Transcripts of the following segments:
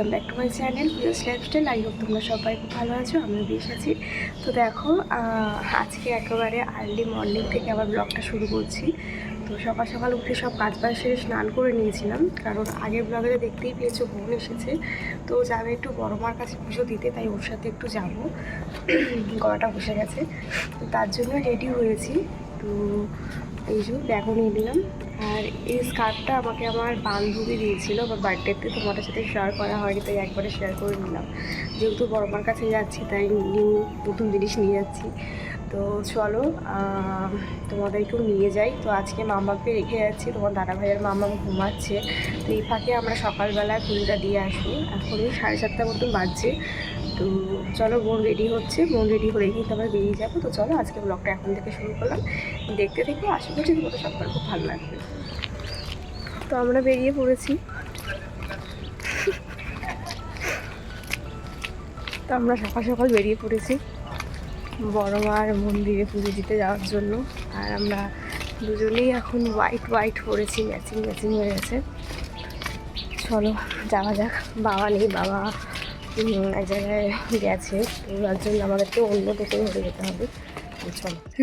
Welcome back to my channel Priya's lifestyle I hope তোমরা সবাই খুব ভালো আছো, আমিও বেশ আছি। তো দেখো আজকে একেবারে আর্লি মর্নিং থেকে আবার ব্লগটা শুরু করছি। তো সকাল সকাল উঠে সব কাজ বাজ সেরে স্নান করে নিয়েছিলাম, কারণ আগের ব্লগে দেখতেই পেয়েছ, বোন এসেছে। তো যাবে একটু বড় মার কাছে পুজো দিতে, তাই ওর সাথে একটু যাব। গলাটা বসে গেছে। তার জন্য রেডি হয়েছি। তো এই যে ব্যাগও নিয়ে নিলাম। আর এই স্কার্ফটা আমাকে আমার বান্ধবী দিয়েছিল আমার বার্থডেতে তোমাদের সাথে শেয়ার করা হয়নি, তাই একবারে শেয়ার করে নিলাম। যেহেতু বড়মার কাছে যাচ্ছি, তাই নিউ নতুন জিনিস নিয়ে যাচ্ছি। তো চলো তোমাদেরকেও নিয়ে যাই। তো আজকে মামাকে রেখে যাচ্ছি, তোমার দাদা ভাইয়ের মামা ঘুমাচ্ছে। তো এই ফাঁকে আমরা সকালবেলা পুজোটা দিয়ে আসব এখন ওই সাড়ে সাতটা মতন বাজছে। তো চলো, বোন রেডি হচ্ছে। বোন রেডি হলে কিন্তু আমরা বেরিয়ে যাব। তো চলো, আজকে ব্লগটা এখন থেকে শুরু করলাম। দেখতে দেখতে আশা করছি তোমাদের সবার খুব ভালো লাগবে। তো আমরা বেরিয়ে পড়েছি। তো আমরা সকাল সকাল বেরিয়ে পড়েছি বড় মার মন্দিরে পুজো দিতে যাওয়ার জন্য। আর আমরা দুজনেই এখন হোয়াইট হোয়াইট পরেছি ম্যাচিং ম্যাচিং হয়ে গেছে। চলো, যাওয়া যাক। বাবা নেই, বাবা এক জায়গায় গেছে। তো জন্য আমাদেরকে অন্য টোটো ধরে যেতে হবে।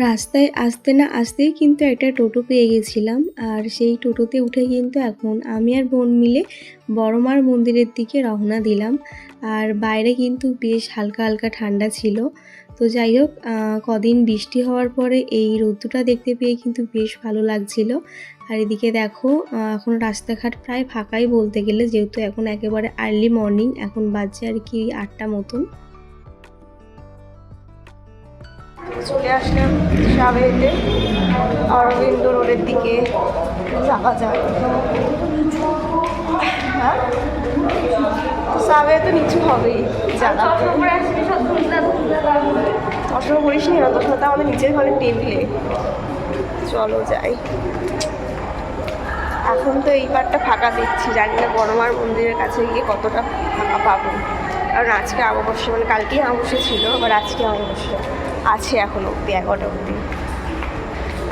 রাস্তায় আসতে না আসতেই কিন্তু একটা টোটো পেয়ে গেছিলাম। আর সেই টোটোতে উঠে কিন্তু এখন আমি আর বোন মিলে বড়মার মন্দিরের দিকে রওনা দিলাম। আর বাইরে কিন্তু বেশ হালকা হালকা ঠান্ডা ছিল। তো যাই হোক কদিন বৃষ্টি হওয়ার পরে এই রোদ্দুটা দেখতে পেয়ে কিন্তু বেশ ভালো লাগছিল। আর এদিকে দেখো এখন রাস্তাঘাট প্রায় ফাঁকাই বলতে গেলে, যেহেতু এখন একেবারে আর্লি মর্নিং এখন বাজছে আর কি আটটা মতন। চলে আসলাম সাবেতে, অরবিন্দ রোডের দিকে। যাওয়া যায় হ্যাঁ? সাবে তো নিচু হবেই, জানা। অসম করিস নি সাথে আমাদের নিচের ঘরে টেবিলে চলো যাই। এখন তো এই ফাঁকা দিচ্ছি, জানি না বড়মার মন্দিরের কাছে গিয়ে কতটা ফাঁকা পাবো। কারণ আজকে অমাবস্যা মানে কালকেই অমাবস্যা ছিল, আবার আজকে অমাবস্যা আছে এখন অব্দি এগারোটা অব্দি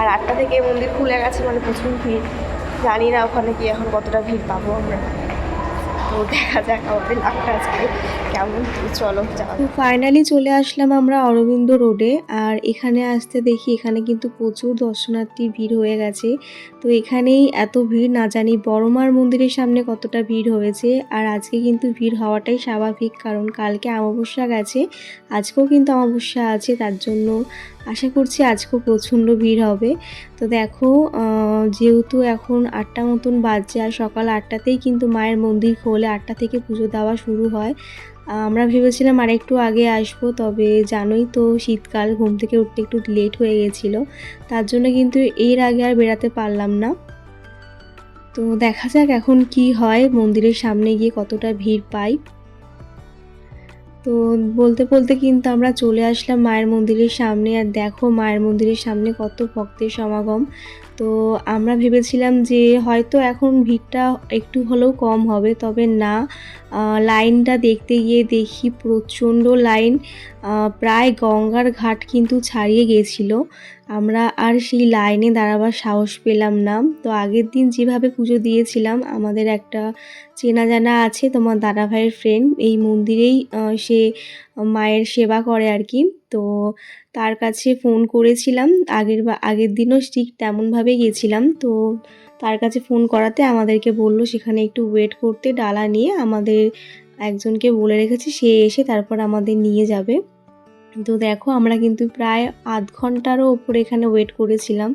আর আটটা থেকে মন্দির খুলে গেছে মানে প্রচুর ভিড়। জানি না ওখানে গিয়ে এখন কতটা ভিড় পাবো আমরা। দেখা যাক কেমন চলো ফাইনালি চলে আসলাম আমরা অরবিন্দ রোডে আর এখানে আসতে দেখি এখানে কিন্তু প্রচুর দর্শনার্থী ভিড় হয়ে গেছে। তো এখানেই এত ভিড়, না জানি বড়মার মন্দিরের সামনে কতটা ভিড় হয়েছে, আর আজকে কিন্তু ভিড় হওয়াটাই স্বাভাবিক, কারণ কালকে অমাবস্যা গেছে, আজকেও কিন্তু অমাবস্যা আছে, তার জন্য আশা করছি আজকেও প্রচণ্ড ভিড় হবে। তো দেখো যেহেতু এখন আটটা মতন বাজছে আর সকাল আটটাতেই কিন্তু মায়ের মন্দির খোলে, আটটা থেকে পুজো দেওয়া শুরু হয়। আমরা ভেবেছিলাম আর একটু আগে আসব, তবে জানোই তো শীতকাল, ঘুম থেকে উঠতে একটু লেট হয়ে গেছিল। তার জন্য কিন্তু এর আগে আর বেরাতে পারলাম না। তো দেখা যাক এখন কি হয়, মন্দিরের সামনে গিয়ে কতটা ভিড় পাই। তো বলতে বলতে কিন্তু আমরা চলে আসলাম মায়ের মন্দিরের সামনে। আর দেখো মায়ের মন্দিরের সামনে কত ভক্তের সমাগম। তো আমরা ভেবেছিলাম যে হয়তো এখন ভিড়টা একটু হলেও কম হবে, তবে না। লাইনটা দেখতে গিয়ে দেখি প্রচণ্ড লাইন। প্রায় গঙ্গার ঘাট কিন্তু ছাড়িয়ে গেছিল। আমরা আর সেই লাইনে দাঁড়াবার সাহস পেলাম না। তো আগের দিন যেভাবে পুজো দিয়েছিলাম, আমাদের একটা চেনা জানা আছে, তোমার দাদা ভাইয়ের ফ্রেন্ড এই মন্দিরেই সে মায়ের সেবা করে আর কি। তো তার কাছে ফোন করেছিলাম, আগের বা, আগের দিনও ঠিক তেমনভাবে গেছিলাম। তো তার কাছে ফোন করাতে আমাদেরকে বলল, সেখানে একটু ওয়েট করতে, ডালা নিয়ে আমাদের একজনকে বলে রেখেছি, সে এসে তারপর আমাদের নিয়ে যাবে। তো দেখো আমরা কিন্তু প্রায় আধ ঘন্টারও ওপরে এখানে ওয়েট করেছিলাম।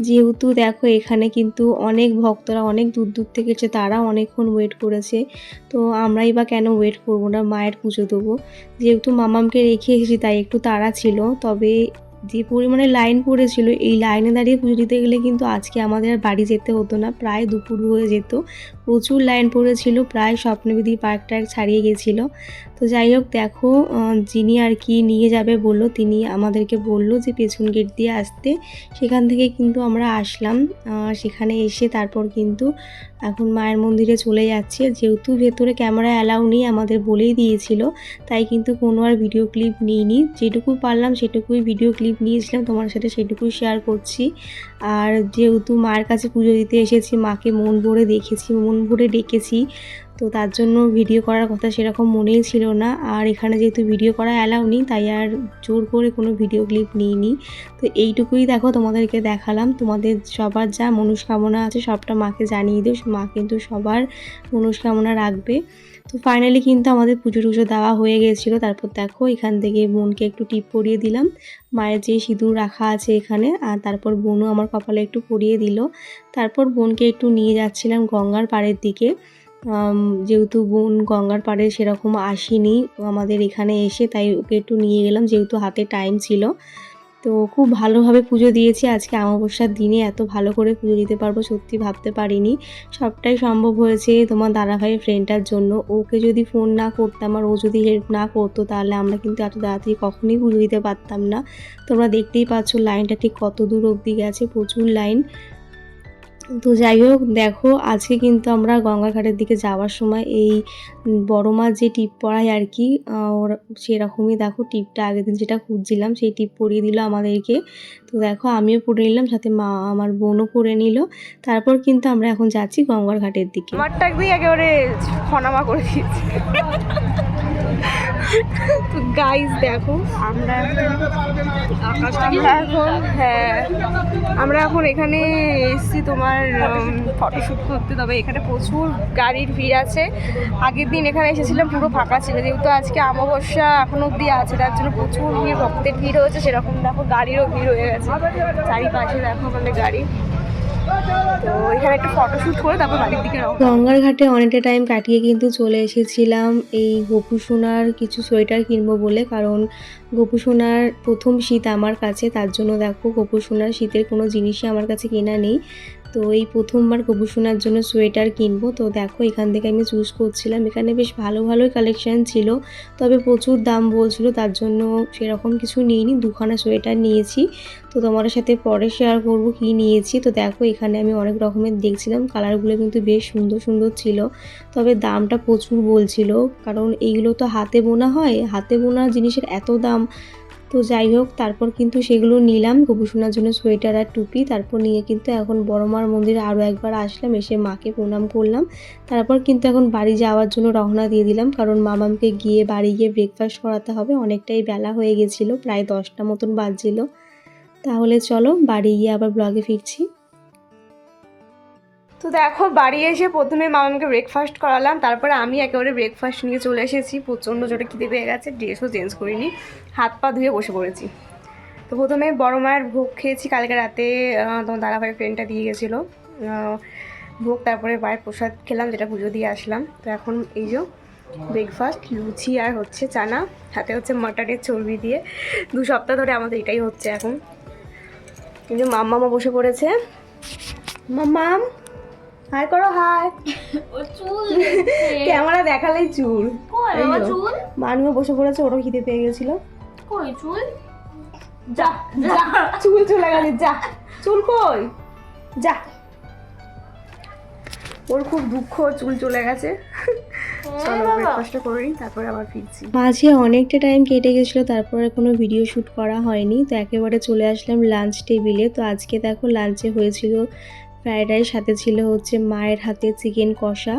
যেহেতু দেখো এখানে কিন্তু অনেক ভক্তরা, অনেক দূর দূর থেকে এসে তারা অনেকক্ষণ ওয়েট করেছে। তো আমরাই বা কেন ওয়েট করব না, মায়ের পুজো দেবো। যেহেতু মামামকে রেখে এসেছি, তাই একটু তাড়া ছিল। তবে যে পরিমাণে লাইন পড়েছিল, এই লাইনে দাঁড়িয়ে পুজো দিতে গেলে কিন্তু আজকে আমাদের আর বাড়ি যেতে হতো না। প্রায় দুপুর হয়ে যেত। প্রচুর লাইন পড়েছিল, প্রায় স্বপ্নবিধি পার্ক টার্ক ছাড়িয়ে গেছিল। তো যাই হোক, দেখো যিনি আর কি নিয়ে যাবে বলল, তিনি আমাদেরকে বলল যে পেছন গেট দিয়ে আসতে। সেখান থেকে কিন্তু আমরা আসলাম। সেখানে এসে তারপর কিন্তু এখন মায়ের মন্দিরে চলে যাচ্ছে। যেহেতু ভেতরে ক্যামেরা অ্যালাউ নেই, আমাদের বলেই দিয়েছিল। তাই কিন্তু কোনো আর ভিডিও ক্লিপ নিইনি। যেটুকু পারলাম সেটুকুই ভিডিও ক্লিপ নিয়েছিলাম। তোমার সাথে সেটুকুই শেয়ার করছি। আর যেহেতু মায়ের কাছে পুজো দিতে এসেছি, মাকে মন ভরে দেখেছি, মন ভরে ডেকেছি তো তার জন্য ভিডিও করার কথা সেরকম মনেই ছিল না। আর এখানে যেহেতু ভিডিও করা অ্যালাউ নেই, তাই আর জোর করে কোনো ভিডিও ক্লিপ নিইনি। তো এইটুকুই দেখো, তোমাদেরকে দেখালাম। তোমাদের সবার যা মনস্কামনা আছে সবটা মাকে জানিয়ে দিও। মা কিন্তু সবার মনস্কামনা রাখবে। তো ফাইনালি কিন্তু আমাদের পুজো টুজো দেওয়া হয়ে গেছিল। তারপর দেখো, এখান থেকে বোনকে একটু টিপ পরিয়ে দিলাম। মায়ের যে সিঁদুর রাখা আছে এখানে, আর তারপর বোনও আমার কপালে একটু পরিয়ে দিল। তারপর বোনকে একটু নিয়ে যাচ্ছিলাম গঙ্গার পাড়ের দিকে। যেহেতু বোন গঙ্গার পাড়ে সেরকম আসেনি আমাদের এখানে এসে, তাই ওকে একটু নিয়ে গেলাম, যেহেতু হাতে টাইম ছিল। তো খুব ভালোভাবে পুজো দিয়েছি। আজকে অমাবস্যার দিনে এত ভালো করে পুজো দিতে পারব, সত্যি ভাবতে পারিনি। সবটাই সম্ভব হয়েছে তোমার দাদাভাইয়ের ফ্রেন্ডটার জন্য। ওকে যদি ফোন না করতাম আর ও যদি হেল্প না করতো, তাহলে আমরা কিন্তু এত তাড়াতাড়ি কখনোই পুজো দিতে পারতাম না। তোমরা দেখতেই পাচ্ছ লাইনটা ঠিক কত দূর অবধি গেছে, প্রচুর লাইন তো যাই হোক, দেখো, আজকে কিন্তু আমরা গঙ্গার ঘাটের দিকে যাওয়ার সময় এই বড় মাছ যে টিপ পরায় আর কি ওর সেরকমই দেখো টিপটা আগের দিন যেটা খুঁজছিলাম, সেই টিপ পরিয়ে দিল আমাদেরকে। তো দেখো, আমিও পরে নিলাম, সাথে মা, আমার বোনও পরে নিল। তারপর কিন্তু আমরা এখন যাচ্ছি গঙ্গার ঘাটের দিকে। আমারটা দিয়ে একেবারে খনামা করে দিয়েছি। তো গাইস দেখো আমরা আমরা এখন হ্যাঁ আমরা এখন এখানে এসেছি তোমার ফটোশ্যুট করতে তবে এখানে প্রচুর গাড়ির ভিড় আছে। আগের দিন এখানে এসেছিলাম পুরো ফাঁকা ছিল। যেহেতু আজকে অমাবস্যা এখন অব্দি আছে তার জন্য প্রচুর ভিড় ভক্তের ভিড় হয়েছে সেরকম দেখো গাড়িরও ভিড় হয়ে গেছে। চারিপাশে দেখো আমাদের গাড়ি। গঙ্গার ঘাটে অনেকটা টাইম কাটিয়ে কিন্তু চলে এসেছিলাম। এই গোপু সোনার কিছু সোয়েটার কিনবো বলে, কারণ গোপু সোনার প্রথম শীত আমার কাছে, তার জন্য দেখো গোপু সোনার শীতের কোনো জিনিসই আমার কাছে কেনা নেই। তো এই প্রথমবার গোপু সোনার জন্য সোয়েটার কিনবো। তো দেখো, এখান থেকে আমি চুজ করছিলাম। এখানে বেশ ভালো, ভালোই কালেকশান ছিল। তবে প্রচুর দাম বলছিল, তার জন্য সেরকম কিছু নিইনি। দুখানা সোয়েটার নিয়েছি। তো তোমার সাথে পরে শেয়ার করব কি নিয়েছি। তো দেখো, এখানে আমি অনেক রকমের দেখছিলাম। কালারগুলো কিন্তু বেশ সুন্দর সুন্দর ছিল। তবে দামটা প্রচুর বলছিল। কারণ এইগুলো তো হাতে বোনা হয়। হাতে বোনা জিনিসের এত দাম তো যাই হোক, তারপর কিন্তু সেগুলো নিলাম। গোপুসোনার জন্য সোয়েটার আর টুপি। তারপর নিয়ে কিন্তু এখন বড় মার মন্দিরে আরও একবার আসলাম, এসে মাকে প্রণাম করলাম। তারপর কিন্তু এখন বাড়ি যাওয়ার জন্য রওনা দিয়ে দিলাম, কারণ মামামকে গিয়ে বাড়ি গিয়ে ব্রেকফাস্ট করাতে হবে। অনেকটাই বেলা হয়ে গেছিল, প্রায় দশটা মতন বাজছিল। তাহলে চলো, বাড়ি গিয়ে আবার ব্লগে ফিরছি। তো দেখো, বাড়ি এসে প্রথমে মামাকে ব্রেকফাস্ট করালাম, তারপরে আমি একেবারে ব্রেকফাস্ট নিয়ে চলে এসেছি। প্রচণ্ড জোরে খিদে পেয়ে গেছে ড্রেসও চেঞ্জ করিনি, হাত পা ধুয়ে বসে পড়েছি। তো প্রথমে বড় মায়ের ভোগ খেয়েছি, কালকে রাতে তোমার দাদাভাই ফ্রেন্ডটা দিয়ে গেছিল। ভোগ, তারপরে মায়ের প্রসাদ খেলাম, যেটা পুজো দিয়ে আসলাম। তো এখন এই যে ব্রেকফাস্ট লুচি আর হচ্ছে চানা, হাতে হচ্ছে মাটনের চর্বি দিয়ে। দু সপ্তাহ ধরে আমাদের এটাই হচ্ছে এখন। কিন্তু মাম্মামা বসে পড়েছে। মাম্মাম! হাই করো হাই ও চুল ক্যামেরা দেখালেই চুল। কই বাবা চুল? মানুও বসে পড়েছে ওরও খিদে পেয়ে গেছিল। কই চুল? যা যা। চুল চলে গেছে যা। চুল কই? যা। ওর খুব দুঃখ চুল চলে গেছে। চলো ব্রেকফাস্টটা করে নিই তারপরে আবার ফিরছি। মাঝে অনেকটা টাইম কেটে গেছিল তারপরে কোনো ভিডিও শ্যুট করা হয়নি তো একেবারে চলে আসলাম লাঞ্চ টেবিলে তো আজকে দেখো লাঞ্চে হয়েছিল ফ্রায়েড রাইস সাথে ছিল হচ্ছে মায়ের হাতে চিকেন কষা।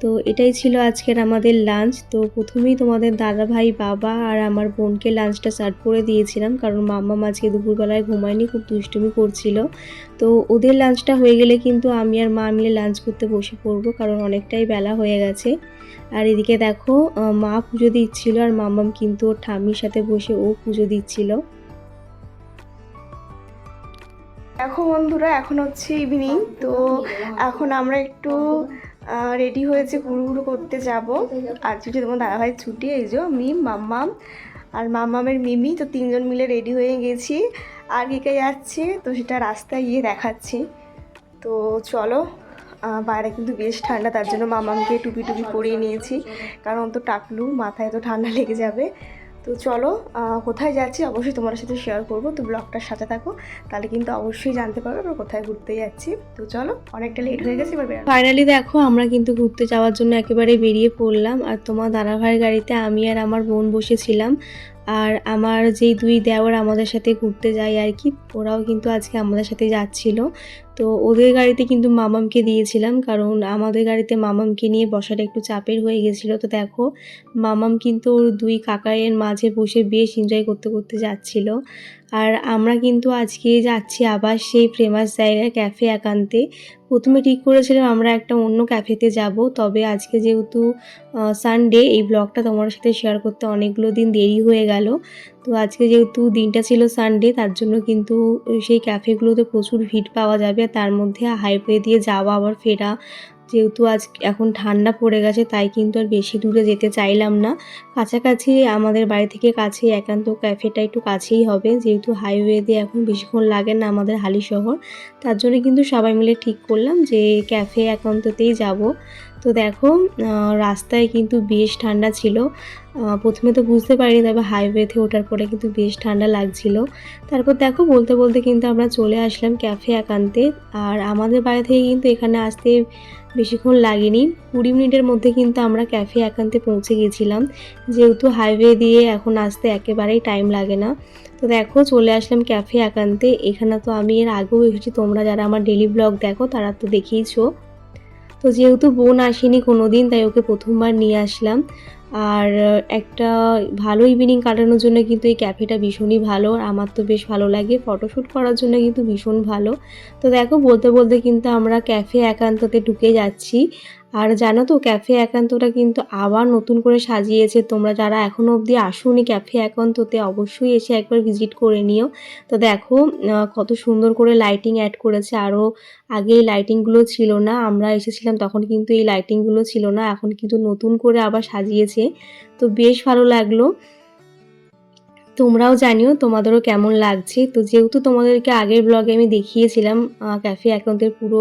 তো এটাই ছিল আজকের আমাদের লাঞ্চ তো প্রথমেই তোমাদের দাদা ভাই, বাবা আর আমার বোনকে লাঞ্চটা সার্ভ করে দিয়েছিলাম। কারণ মাম্মা আজকে দুপুরবেলায় ঘুমায়নি, খুব দুষ্টুমি করছিল। তো ওদের লাঞ্চটা হয়ে গেলে কিন্তু আমি আর মা মিলে লাঞ্চ করতে বসে পড়ব, কারণ অনেকটাই বেলা হয়ে গেছে। আর এদিকে দেখো মা পুজো দিচ্ছিল আর মাম্মাম কিন্তু ওর ঠাম্মির সাথে বসে ও পুজো দিচ্ছিল। দেখো বন্ধুরা, এখন হচ্ছে ইভিনিং তো এখন আমরা একটু রেডি হয়েছে ঘুরু ঘুরু করতে যাব। আর ছুটি তোমার দাদাভাই ছুটি, এই যে মিম, মাম্মাম আর মাম্মামের মিমি, তো তিনজন মিলে রেডি হয়ে গেছি। আর কে কে যাচ্ছে, তো সেটা রাস্তায় গিয়ে দেখাচ্ছি। তো চলো বাইরে কিন্তু বেশ ঠান্ডা, তার জন্য মামামকে টুপি টুপি পরিয়ে নিয়েছি। কারণ তো টাকলু মাথায় তো ঠান্ডা লেগে যাবে। তো চলো কোথায় যাচ্ছি অবশ্যই তোমার সাথে শেয়ার করব। তো ব্লগটার সাথে থাকো, তাহলে কিন্তু অবশ্যই জানতে পারবে আমরা কোথায় ঘুরতে যাচ্ছি। তো চলো, অনেকটা লেট হয়ে গেছে, এবার ফাইনালি দেখো, আমরা কিন্তু ঘুরতে যাওয়ার জন্য একেবারে বেরিয়ে পড়লাম। আর তোমার দাদাভাইয়ের গাড়িতে আমি আর আমার বোন বসেছিলাম। আর আমার যেই দুই দেওয়ার আমাদের সাথে ঘুরতে যায় আর কি, ওরাও কিন্তু আজকে আমাদের সাথে যাচ্ছিল। তো ওদের গাড়িতে কিন্তু মামামকে দিয়েছিলাম, কারণ আমাদের গাড়িতে মামামকে নিয়ে বসাটা একটু চাপের হয়ে গেছিল। তো দেখো, মামাম কিন্তু ওর দুই কাকায়ের মাঝে বসে বেশ এনজয় করতে করতে যাচ্ছিল। আর আমরা কিন্তু আজকে যাচ্ছি আবার সেই ফেমাস জায়গায় ক্যাফে একান্তে। প্রথমে ঠিক করেছিলাম আমরা একটা অন্য ক্যাফেতে যাব, তবে আজকে যেহেতু সানডে এই ব্লগটা তোমার সাথে শেয়ার করতে অনেকগুলো দিন দেরি হয়ে গেল। তো আজকে যেহেতু দিনটা ছিল সানডে তার জন্য কিন্তু সেই ক্যাফেগুলোতে প্রচুর ভিড় পাওয়া যাবে তার মধ্যে হাইওয়ে দিয়ে যাওয়া, আবার ফেরা যেহেতু আজ এখন ঠান্ডা পড়ে গেছে, তাই কিন্তু আর বেশি দূরে যেতে চাইলাম না। কাছাকাছি আমাদের বাড়ি থেকে কাছে একান্ত ক্যাফেটা একটু কাছেই হবে, যেহেতু হাইওয়ে দিয়ে এখন বেশিক্ষণ লাগে না আমাদের হালি শহর। তার জন্য কিন্তু সবাই মিলে ঠিক করলাম যে ক্যাফে একান্ততেই যাব। তো দেখো রাস্তায় কিন্তু বেশ ঠান্ডা ছিল। প্রথমে তো বুঝতে পারিনি তবে হাইওয়েতে ওঠার পরে কিন্তু বেশ ঠান্ডা লাগছিল। তারপর দেখো, বলতে বলতে কিন্তু আমরা চলে আসলাম ক্যাফে একান্তে। আর আমাদের বাড়ি থেকে কিন্তু এখানে আসতে বেশিক্ষণ লাগেনি। কুড়ি মিনিটের মধ্যে কিন্তু আমরা ক্যাফে একান্তে পৌঁছে গেছিলাম। যেহেতু হাইওয়ে দিয়ে এখন আসতে একেবারেই টাইম লাগে না। তো দেখো, চলে আসলাম ক্যাফে একান্তে। এখানে তো আমি এর আগেও এসেছি। তোমরা যারা আমার ডেলি ব্লগ দেখো, তারা তো দেখেইছো। তো যেহেতু বোন আসেনি কোনো দিন তাই ওকে প্রথমবার নিয়ে আসলাম। আর একটা ভালো ইভিনিং কাটানোর জন্য কিন্তু এই ক্যাফেটা ভীষণই ভালো। আর আমার তো বেশ ভালো লাগে। ফটোশ্যুট করার জন্য কিন্তু ভীষণ ভালো। তো দেখো, বলতে বলতে কিন্তু আমরা ক্যাফে একান্ততে ঢুকে যাচ্ছি। আর জানো তো ক্যাফে একান্তটা কিন্তু আবার নতুন করে সাজিয়েছে। তোমরা যারা এখনও অবধি আসোনি ক্যাফে একান্ততে অবশ্যই এসে একবার ভিজিট করে নিও। তো দেখো কত সুন্দর করে লাইটিং অ্যাড করেছে। আরও আগে এই লাইটিংগুলো ছিল না। আমরা এসেছিলাম, তখন কিন্তু এই লাইটিংগুলো ছিল না। এখন কিন্তু নতুন করে আবার সাজিয়েছে। তো বেশ ভালো লাগল। তোমরাও জানিও তোমাদেরও কেমন লাগছে। তো যেহেতু তোমাদেরকে আগের ব্লগে আমি দেখিয়েছিলাম ক্যাফে অ্যাকাউন্টের পুরো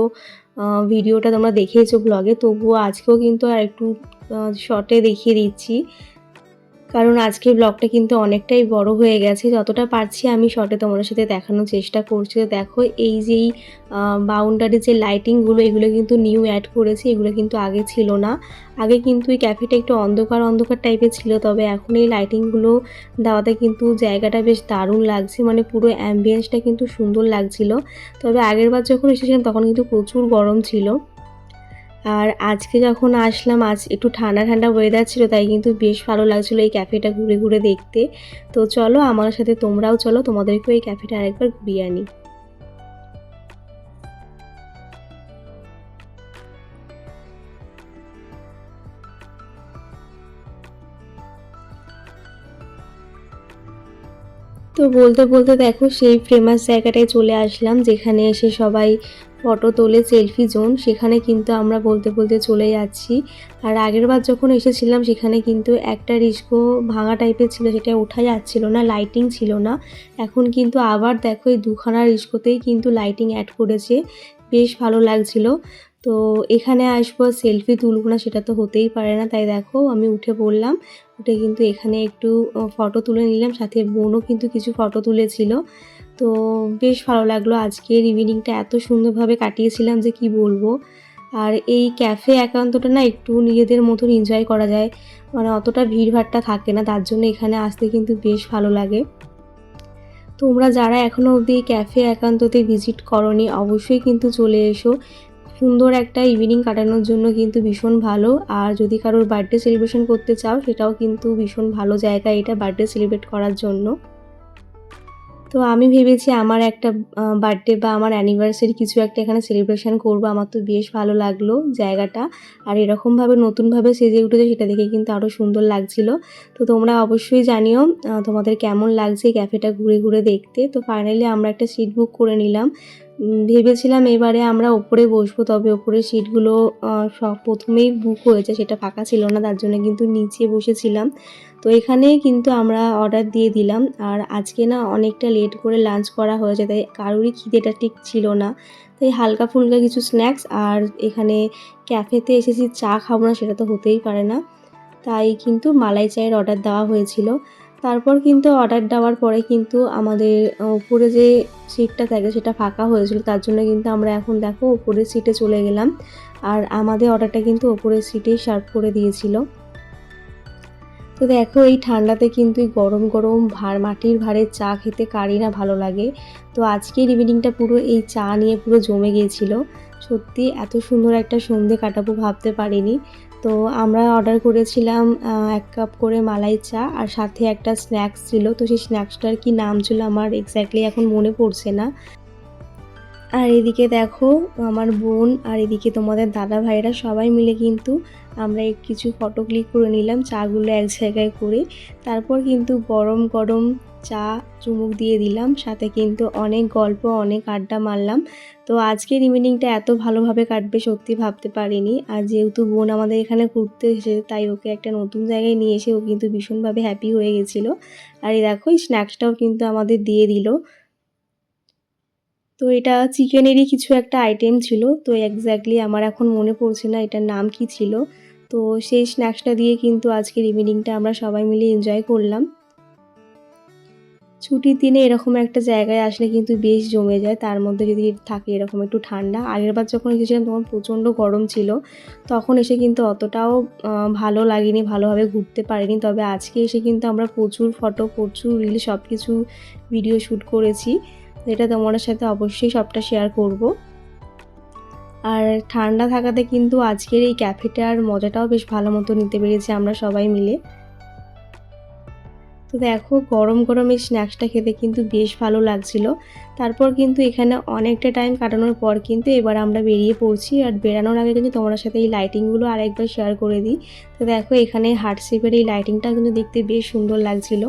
ভিডিওটা তোমরা দেখিয়েছো ব্লগে তবুও আজকেও কিন্তু আর একটু শর্টে দেখিয়ে দিচ্ছি। কারণ আজকে ব্লগটা কিন্তু অনেকটাই বড় হয়ে গেছে। যতটা পারছি আমি শর্টে তোমাদের সাথে দেখানোর চেষ্টা করছি। দেখো, এই যেই বাউন্ডারির যে লাইটিংগুলো এগুলো কিন্তু নিউ অ্যাড করেছি। এগুলো কিন্তু আগে ছিল না। আগে কিন্তু এই ক্যাফেটা একটু অন্ধকার অন্ধকার টাইপের ছিল। তবে এখন এই লাইটিংগুলো দেওয়াতে কিন্তু জায়গাটা বেশ দারুণ লাগছে। মানে পুরো অ্যাম্বিয়েন্সটা কিন্তু সুন্দর লাগছিল। তবে আগের বার যখন এসেছিলাম, তখন কিন্তু প্রচুর গরম ছিল। আর আজকে যখন আসলাম, আজ একটু ঠান্ডা ঠান্ডা ওয়েদার ছিল, তাই কিন্তু বেশ ভালো লাগছিল এই ক্যাফেটা ঘুরে ঘুরে দেখতে। তো চলো, আমার সাথে তোমরাও চলো, তোমাদেরকেও এই ক্যাফেটা আরেকবার ঘুরিয়ে আনি। তো বলতে বলতে দেখো সেই ফেমাস জায়গাটায় চলে আসলাম, যেখানে এসে সবাই ফটো তোলে সেলফি জোন সেখানে কিন্তু আমরা বলতে বলতে চলে যাচ্ছি। আর আগের বার যখন এসেছিলাম, সেখানে কিন্তু একটা রিস্কো ভাঙা টাইপের ছিল, সেটা ওঠা যাচ্ছিল না লাইটিং ছিল না। এখন কিন্তু আবার দেখো এই দুখানা রিস্কোতেই কিন্তু লাইটিং অ্যাড করেছে। বেশ ভালো লাগছিল। তো এখানে আসব সেলফি তুলব না, সেটা তো হতেই পারে না। তাই দেখো, আমি উঠে পড়লাম। উঠে কিন্তু এখানে একটু ফটো তুলে নিলাম। সাথে বোনও কিন্তু কিছু ফটো তুলেছিল। তো বেশ ভালো লাগল আজকের ইভিনিংটা এত সুন্দরভাবে কাটিয়েছিলাম যে কি বলব। আর এই ক্যাফে একান্তটা না একটু নিজেদের মতন এনজয় করা যায়। মানে অতটা ভিড়ভাড়টা থাকে না। তার জন্য এখানে আসতে কিন্তু বেশ ভালো লাগে। তোমরা যারা এখনও অবধি ক্যাফে একান্ততে ভিজিট করনি, অবশ্যই কিন্তু চলে এসো। সুন্দর একটা ইভিনিং কাটানোর জন্য কিন্তু ভীষণ ভালো। আর যদি কারোর বার্থডে সেলিব্রেশন করতে চাও, সেটাও কিন্তু ভীষণ ভালো জায়গা এটা বার্থডে সেলিব্রেট করার জন্য। তো আমি ভেবেছি আমার একটা বার্থডে বা আমার অ্যানিভার্সারি কিছু একটা এখানে সেলিব্রেশন করব। আমার তো বেশ ভালো লাগল জায়গাটা। আর এরকমভাবে নতুনভাবে সেজে উঠেছে সেটা দেখে কিন্তু আরও সুন্দর লাগছিল। তো তোমরা অবশ্যই জানিও তোমাদের কেমন লাগছে ক্যাফেটা ঘুরে ঘুরে দেখতে। তো ফাইনালি আমরা একটা সিট বুক করে নিলাম। ভেবেছিলাম এবারে আমরা ওপরে বসবো, তবে ওপরে সিটগুলো সব প্রথমেই বুক হয়েছে, সেটা ফাঁকা ছিল না, তার জন্য কিন্তু নিচে বসেছিলাম। তো এখানে কিন্তু আমরা অর্ডার দিয়ে দিলাম। আর আজকে না অনেকটা লেট করে লাঞ্চ করা হয়েছে, তাই কারোরই খিদেটা ঠিক ছিল না। তাই হালকা ফুলকা কিছু স্ন্যাক্স আর এখানে ক্যাফেতে এসেছি, চা খাব না সেটা তো হতেই পারে না। তাই কিন্তু মালাই চায়ের অর্ডার দেওয়া হয়েছিল। তারপর কিন্তু অর্ডার দেওয়ার পরে কিন্তু আমাদের উপরে যে সিটটা থাকে সেটা ফাঁকা হয়েছিল, তার জন্য কিন্তু আমরা এখন দেখো উপরের সিটে চলে গেলাম। আর আমাদের অর্ডারটা কিন্তু ওপরের সিটেই সার্ভ করে দিয়েছিল। তো দেখো, এই ঠান্ডাতে কিন্তু এই গরম গরম ভার, মাটির ভাড়ের চা খেতে কারি না ভালো লাগে। তো আজকের ইভিনিংটা পুরো এই চা নিয়ে পুরো জমে গিয়েছিল। সত্যি এত সুন্দর একটা সন্ধে কাটাবো ভাবতে পারিনি। তো আমরা অর্ডার করেছিলাম এক কাপ করে মালাই চা আর সাথে একটা স্ন্যাক্স ছিল। তো সেই স্ন্যাক্সটার কি নাম ছিল আমার এক্স্যাক্টলি এখন মনে পড়ছে না। আর এদিকে দেখো, আমার বোন আর এদিকে তোমাদের দাদা ভাইরা সবাই মিলে কিন্তু আমরা কিছু ফটো ক্লিক করে নিলাম, চাগুলো এক জায়গায় করে। তারপর কিন্তু গরম গরম চা চুমুক দিয়ে দিলাম, সাথে কিন্তু অনেক গল্প, অনেক আড্ডা মারলাম। তো আজকের ইভিনিংটা এত ভালোভাবে কাটবে, সত্যি ভাবতে পারিনি। আর যেহেতু বোন আমাদের এখানে ঘুরতে এসেছে, তাই ওকে একটা নতুন জায়গায় নিয়ে এসে ও কিন্তু ভীষণভাবে হ্যাপি হয়ে গেছিল। আর এই দেখো স্ন্যাক্সটাও কিন্তু আমাদের দিয়ে দিল। তো এটা চিকেনেরই কিছু একটা আইটেম ছিল। তো এক্স্যাক্টলি আমার এখন মনে পড়ছে না এটার নাম কি ছিল। তো সেই স্ন্যাক্সটা দিয়ে কিন্তু আজকের ইভিনিংটা আমরা সবাই মিলে এনজয় করলাম। ছুটির দিনে এরকম একটা জায়গায় আসলে কিন্তু বেশ জমে যায়। তার মধ্যে যদি থাকে এরকম একটু ঠান্ডা। আগেরবার যখন এসেছিলাম তখন প্রচণ্ড গরম ছিল। তখন এসে কিন্তু অতটাও ভালো লাগেনি, ভালোভাবে ঘুরতে পারিনি। তবে আজকে এসে কিন্তু আমরা প্রচুর ফটো প্রচুর রিল সব কিছু ভিডিও শ্যুট করেছি। যেটা তোমাদের সাথে অবশ্যই সবটা শেয়ার করব। আর ঠান্ডা থাকাতে কিন্তু আজকের এই ক্যাফেটার মজাটাও বেশ ভালো মতো নিতে পেরেছি আমরা সবাই মিলে। তো দেখো, গরম গরম এই স্ন্যাক্সটা খেতে কিন্তু বেশ ভালো লাগছিল। তারপর কিন্তু এখানে অনেকটা টাইম কাটানোর পর কিন্তু এবার আমরা বেরিয়ে পড়ছি। আর বেরানোর আগে কিন্তু তোমার সাথে এই লাইটিংগুলো আরেকবার শেয়ার করে দিই। তো দেখো, এখানে হার্টশেপের এই লাইটিংটা কিন্তু দেখতে বেশ সুন্দর লাগছিল।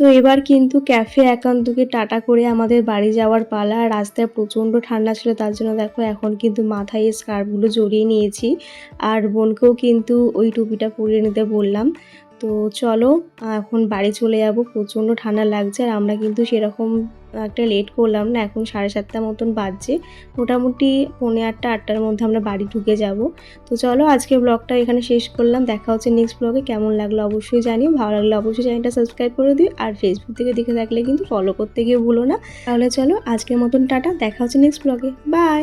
তো এবার কিন্তু ক্যাফে একান্তকে টাটা করে আমাদের বাড়ি যাওয়ার পালা। রাস্তায় প্রচণ্ড ঠান্ডা ছিল, তার জন্য দেখো এখন কিন্তু মাথায় এই স্কার্ফগুলো জড়িয়ে নিয়েছি। আর বোনকেও কিন্তু ওই টুপিটা পরিয়ে নিতে বললাম। তো চলো, এখন বাড়ি চলে যাব, প্রচণ্ড ঠান্ডা লাগছে আর আমরা কিন্তু সেরকম একটা লেট করলাম না, এখন সাড়ে সাতটা মতন বাজছে। মোটামুটি পৌনে আটটা, আটটার মধ্যে আমরা বাড়ি ঢুকে যাব। তো চলো আজকে ব্লগটা এখানে শেষ করলাম। দেখা হচ্ছে নেক্সট ব্লগে কেমন লাগল অবশ্যই জানিও। ভালো লাগলে অবশ্যই চ্যানেলটা সাবস্ক্রাইব করে দিও। আর ফেসবুক থেকে দেখে থাকলে কিন্তু ফলো করতে গিয়ে ভুলো না। তাহলে চলো, আজকের মতন টাটা। দেখা হচ্ছে নেক্সট ব্লগে বাই